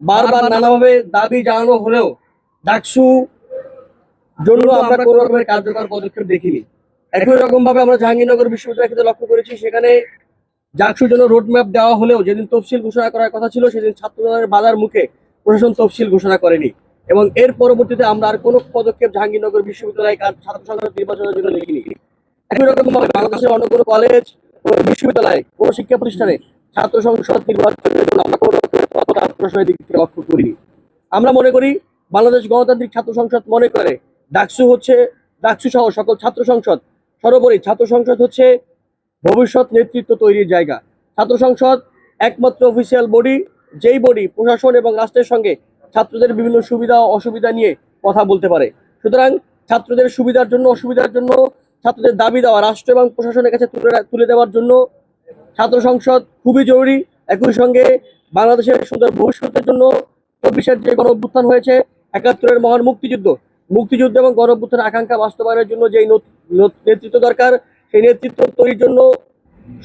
বারবার নানাভাবে দাবি জানানো হলেও ডাকসু জন্য আমরা কোনো রকমের কার্যকর পদক্ষেপ দেখিনি। একই রকম ভাবে আমরা জাহাঙ্গীরনগর বিশ্ববিদ্যালয় লক্ষ্য করেছি সেখানে ডাকসুর জন্য রোড ম্যাপ দেওয়া হলেও যেদিন তফসিল ঘোষণা করার কথা ছিল সেদিন ছাত্রদলের বাধার মুখে প্রশাসন তফসিল ঘোষণা করেনি এবং এর পরবর্তীতে আমরা আর কোনো পদক্ষেপ জাহাঙ্গীরনগর বিশ্ববিদ্যালয় ছাত্র সংসদ নির্বাচনের জন্য দেখিনি। একই রকম ভাবে বাংলাদেশের অন্য কোনো কলেজ কোনো বিশ্ববিদ্যালয় কোনো শিক্ষা প্রতিষ্ঠানে ছাত্র সংসদ নির্বাচনের জন্য আমরা কোনো প্রশ্নের দিক লক্ষ্য করিনি আমরা মনে করি বাংলাদেশ গণতান্ত্রিক ছাত্র সংসদ মনে করে ডাকসু হচ্ছে ডাকসু সহ সকল ছাত্র সংসদ। সর্বোপরি ছাত্র সংসদ হচ্ছে ভবিষ্যৎ নেতৃত্ব তৈরির জায়গা। ছাত্র সংসদ একমাত্র অফিসিয়াল বডি যেই বডি প্রশাসন এবং রাষ্ট্রের সঙ্গে ছাত্রদের বিভিন্ন সুবিধা অসুবিধা নিয়ে কথা বলতে পারে। সুতরাং ছাত্রদের সুবিধার জন্য, অসুবিধার জন্য, ছাত্রদের দাবি দেওয়া রাষ্ট্র এবং প্রশাসনের কাছে তুলে তুলে দেওয়ার জন্য ছাত্র সংসদ খুবই জরুরি। একই সঙ্গে বাংলাদেশের সুন্দর ভবিষ্যতের জন্য চব্বিশের যে গণ অভ্যুত্থান হয়েছে, একাত্তরের মহান মুক্তিযুদ্ধ। মুক্তিযুদ্ধ এবং গণ অভ্যুত্থানের আকাঙ্ক্ষা বাস্তবায়নের জন্য যেই নত- নত- নেতৃত্ব দরকার, সেই নেতৃত্ব তৈরির জন্য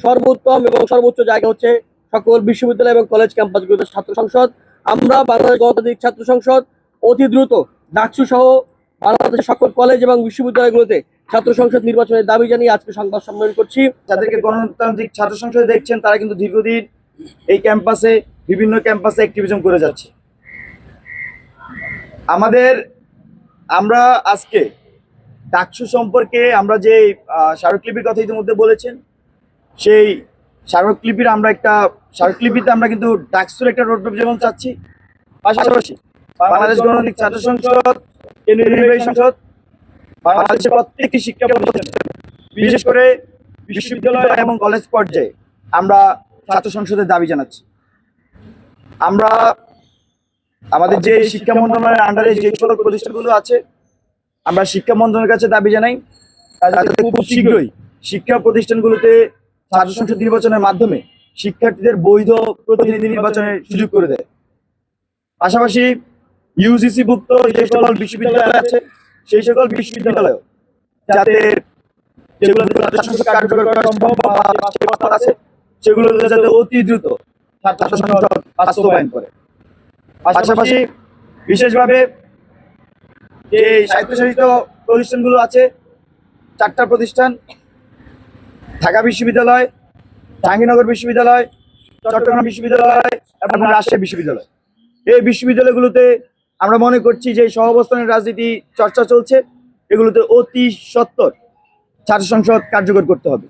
সর্বোত্তম এবং সর্বোচ্চ জায়গা হচ্ছে সকল বিশ্ববিদ্যালয় এবং কলেজ ক্যাম্পাসগুলোতে ছাত্র সংসদ। আমরা বাংলাদেশ গণতান্ত্রিক ছাত্র সংসদ অতি দ্রুত ডাকসু সহ বাংলাদেশের সকল কলেজ এবং বিশ্ববিদ্যালয়গুলোতে ছাত্র সংসদ নির্বাচনের দাবি জানিয়ে আজকে সংবাদ সম্মেলন করছি। যাদেরকে গণতান্ত্রিক ছাত্র সংসদে দেখছেন, তারা কিন্তু দীর্ঘদিন এই ক্যাম্পাসে, বিভিন্ন ক্যাম্পাসে অ্যাক্টিভিজম করে যাচ্ছে। আমাদের, আমরা আজকে ডাকসু সম্পর্কে আমরা যে স্মারকলিপির কথা ইতিমধ্যে বলেছেন, সেই স্মারকলিপির আমরা একটা, স্মারকলিপিতে আমরা কিন্তু ডাকসুর একটা রোডম্যাপ যেমন চাচ্ছি, পাশাপাশি বাংলাদেশ গণতান্ত্রিক ছাত্র সংসদ, কেন্দ্রীয় নির্বাহী সংসদ, বাংলাদেশের প্রত্যেকটি শিক্ষা বিশেষ করে বিশ্ববিদ্যালয় এবং কলেজ পর্যায়ে আমরা ছাত্র সংসদের দাবি জানাচ্ছি। আমরা আমাদের যে শিক্ষা মন্ত্রণালয়ের আন্ডারে যে সকল প্রতিষ্ঠানগুলো আছে, আমরা শিক্ষা মন্ত্রণালয়ের কাছে দাবি জানাই খুব শীঘ্রই শিক্ষা প্রতিষ্ঠানগুলোতে ছাত্র সংসদ নির্বাচনের মাধ্যমে শিক্ষার্থীদের বৈধ প্রতিনিধি নির্বাচনের সুযোগ করে দেয়। পাশাপাশি ইউজিসি ভুক্ত যে সকল বিশ্ববিদ্যালয় আছে, সেই সকল বিশ্ববিদ্যালয় যাতে কার্যকর করা সম্ভব আছে সেগুলোতে যাতে অতি দ্রুত বাস্তবায়ন করে। পাশাপাশি বিশেষভাবে যে স্বায়ত্তশাসিত প্রতিষ্ঠানগুলো আছে, চারটা প্রতিষ্ঠান, ঢাকা বিশ্ববিদ্যালয়, জাহাঙ্গীরনগর বিশ্ববিদ্যালয়, চট্টগ্রাম বিশ্ববিদ্যালয়, এবং রাজশাহী বিশ্ববিদ্যালয়। এই বিশ্ববিদ্যালয়গুলোতে আমরা মনে করছি যে সহাবস্থানের রাজনীতি চর্চা চলছে, এগুলোতে অতি সত্তর ছাত্র সংসদ কার্যকর করতে হবে।